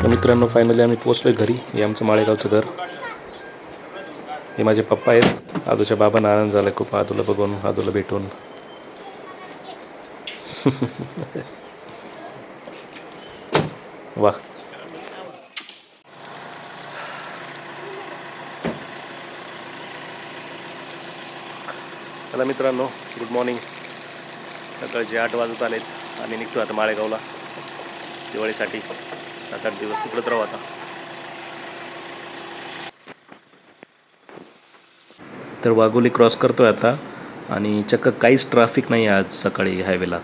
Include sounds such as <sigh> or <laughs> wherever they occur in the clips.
तर मित्रांनो फायनली आम्ही पोचलो आहे घरी. हे आमचं माळेगावचं घर. हे माझे पप्पा आहेत. आदूच्या बाबांना आनंद झाला खूप. आदूला बघून आदूला भेटून. <laughs> वा चला मित्रांनो गुड मॉर्निंग सकाळचे आठ वाजत आलेत. आम्ही निघतो आता माळेगावला दिवाळीसाठी. सात आठ दिवस तिकडंच राहू आता. तर वाघोली क्रॉस करतोय आता आणि चक्क काहीच ट्रॅफिक नाही आज सकाळी हायवेला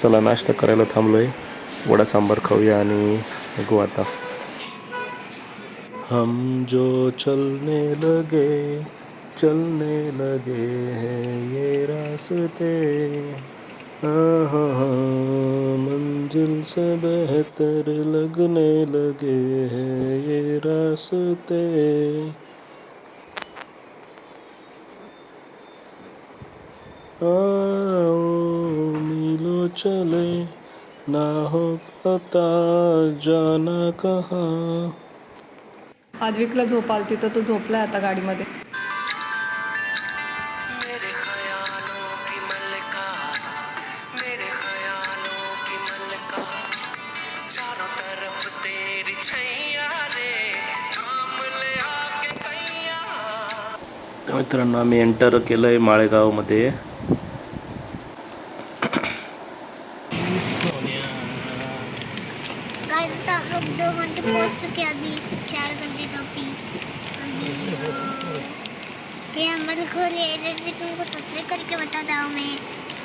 चला नाश्ता करायला थांबलोय. वडा सांबार खाऊया आणि निघू आता. हम जो चलने लगे चलने लगे हैं ये रास्ते। मंजिल से बेहतर लगने लगे हैं ये रास्ते। आओ मिलो चले। ना हो पता जाना कहाँ। आद्विकला झोप आलती तर तो झोपलाय आता गाडीमध्ये. मेरे ख्यालों की मलका मेरे ख्यालों की मलका चारों तरफ तेरी छैया रे थाम ले आके कैया तर मित्रांनो आम्ही एंटर केलं आहे माळेगावमध्ये. हैं अभी चार घंटे तो अभी ये घर ये भी तुमको सबसे करके बताता हूँ मैं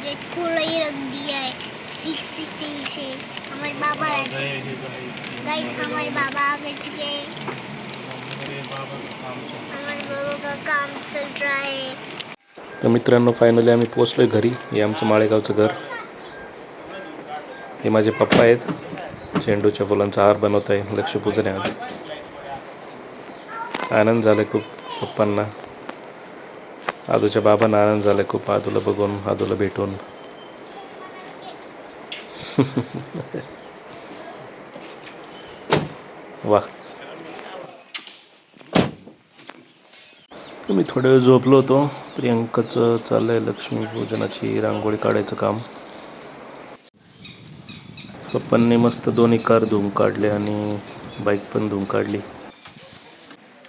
ये कूलर ही रख दिया है सिक्स सिक्सटी से हमारे बाबा गाइस हमारे बाबा आ गए चुके हैं हमारे बाबा का काम चल रहा है तर मित्रांनो फायनली आम्ही पोचलो आहे घरी हे आमचं माळेगावचं घर हे माझे पप्पा आहेत झेंडूच्या फुलांचा हार बनवत आहे. लक्ष्मीपूजन आहे आज. आनंद झाला खूप पप्पांना. आदूच्या बाबांना आनंद झाला खूप. आदूला बघून आदूला भेटून. <laughs> वा. मी थोड्या वेळ झोपलो होतो. प्रियंकाचं चाललंय लक्ष्मीपूजनाची रांगोळी काढायचं काम. पप्पांनी मस्त दोन्ही कार धुवून काढले आणि बाईक पण धुवून काढली.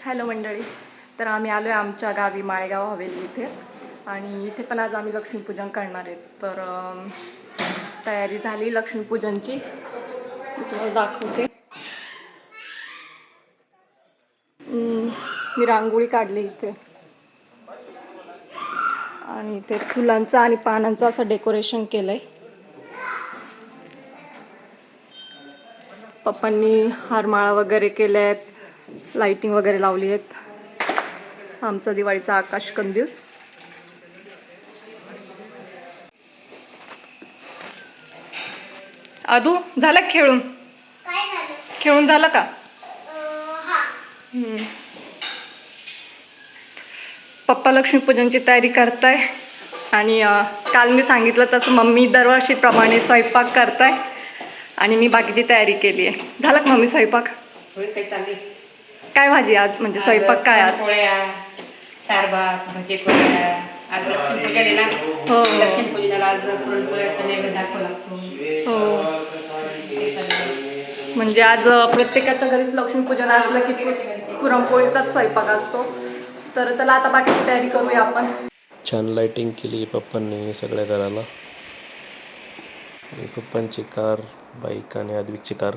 हॅलो मंडळी तर आम्ही आलो आहे आमच्या गावी माळेगाव हवेली इथे. आणि इथे पण आज आम्ही लक्ष्मीपूजन करणार आहेत. तर तयारी झाली लक्ष्मीपूजनची. तुम्हाला दाखवते. मी रांगोळी काढली इथे. आणि इथे फुलांचं आणि पानांचं असं डेकोरेशन केलं आहे पप्पांनी हारमाळा वगैरे केल्या आहेत लाइटिंग वगैरे लावली आहेत. आमचा दिवाळीचा आकाश कंदील. आदू झालं खेळून? खेळून झालं का. पप्पा लक्ष्मीपूजनची तयारी करताय आणि काल मी सांगितलं तसं मम्मी दरवर्षीप्रमाणे स्वयंपाक करताय. आणि मी बाकीची तयारी केली आहे झाला का मम्मी स्वयंपाक? काय भाजी आज? म्हणजे स्वयंपाक काय आज? हो हो ते चाललंय. म्हणजे आज प्रत्येकाच्या घरीच लक्ष्मीपूजन असलं की पुरणपोळीचाच स्वयंपाक असतो. तर चला आता बाकीची तयारी करूया आपण. छान लाइटिंग केली पप्पांनी सगळ्या घराला. आणि पप्पांची कार बाईक आणि अद्विकची कार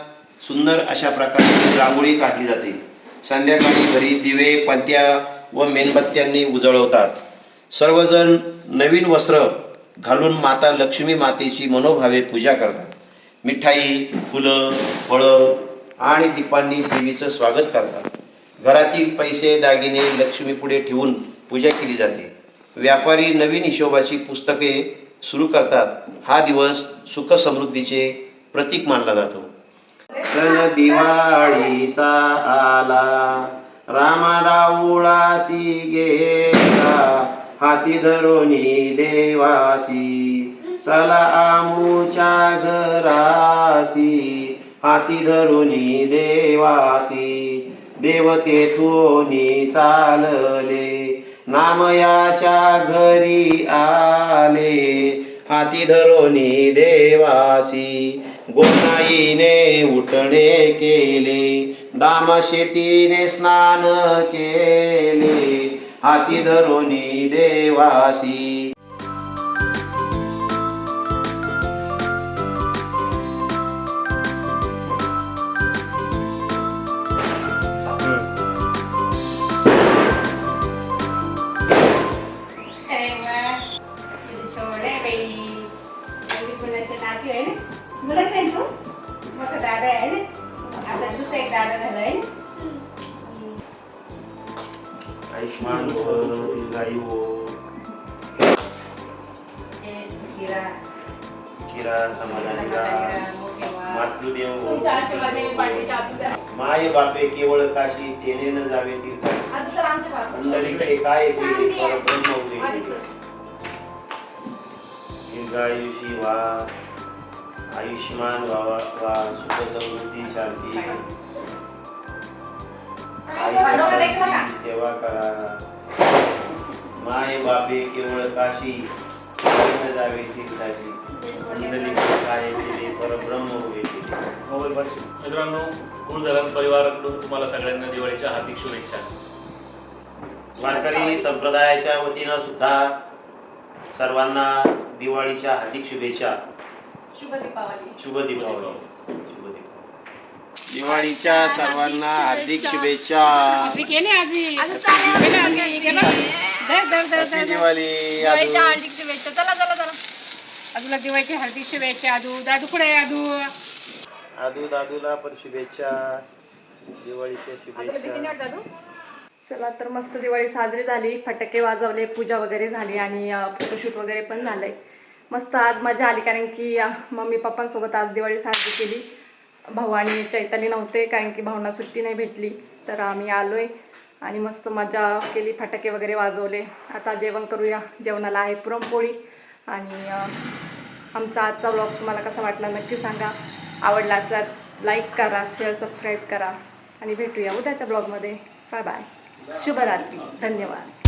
सुंदर अशा प्रकारची रांगोळी काढली जाते. संध्याकाळी घरी दिवे पणत्या व मेणबत्त्यांनी उजळवतात. सर्वजण नवीन वस्त्र घालून माता लक्ष्मी मातेची मनोभावे पूजा करतात. मिठाई फुलं फळं आणि दीपांनी देवीचं स्वागत करतात. घरातील पैसे दागिने लक्ष्मीपुढे ठेवून पूजा केली जाते. व्यापारी नवीन हिशोबाची पुस्तके सुरू करतात. हा दिवस सुख समृद्धीचे प्रतीक मानला जातो. सण दिवाळीचा आला. राम राऊळासी गेला. हाती धरोनी देवासी चला आमूच्या घरासी हाती धरुनी देवासी देवतेतूनी चालले. नामयाच्या घरी आले. हाती धरोनी देवासी. गोनाईने उठणे केले दामशेटीने स्नान केले. हाती धरोनी देवासी. आयुष्मान भव दीर्घायु हो. मातृदेव माय बापे केवळ काशी तेने न जावे तीर्थ आधी काय केले परब्रह्म उदे. दीर्घायुषी व्हा आयुष्यमान व्हावा वा सुख समृद्धी शांती आईची सेवा करा. माय बापे केवळ काशी जावे तीर्थाची पंढरीकडे काय केले परब्रह्म पाठशी मित्रांनो गुरुधरण परिवाराकडून तुम्हाला सगळ्यांना दिवाळीच्या हार्दिक शुभेच्छा. वारकरी संप्रदायाच्या वतीनं सुद्धा सर्वांना दिवाळीच्या हार्दिक शुभेच्छा. शुभ दीपावली. शुभ दीपावली. दिवाळीच्या सर्वांना हार्दिक शुभेच्छा. धर. दिवाळी आजू. हार्दिक शुभेच्छा. चला चला चला. आजूला दिवाळीची हार्दिक शुभेच्छा आजू. दादू कुठे आहे आजू? आदू दादूला पण शुभेच्छा. दिवाळीच्या शुभेच्छा. चला तर मस्त दिवाळी साजरी झाली. फटाके वाजवले पूजा वगैरे झाली आणि फोटोशूट वगैरे पण झालंय. मस्त आज मजा आली कारण की अ, मम्मी पप्पांसोबत आज दिवाळी साजरी केली. भाऊ आणि चैताली नव्हते कारण की भाऊंना सुट्टी नाही भेटली. तर आम्ही आलो आहे आणि मस्त मजा केली फटाके वगैरे वाजवले. आता जेवण करूया. जेवणाला आहे पुरणपोळी आणि आमचा आजचा ब्लॉग तुम्हाला कसा वाटला नक्की सांगा. आवडला असल्यास लाईक करा शेअर सबस्क्राईब करा आणि भेटूया उद्याच्या ब्लॉगमध्ये बाय बाय शुभरात्री. धन्यवाद.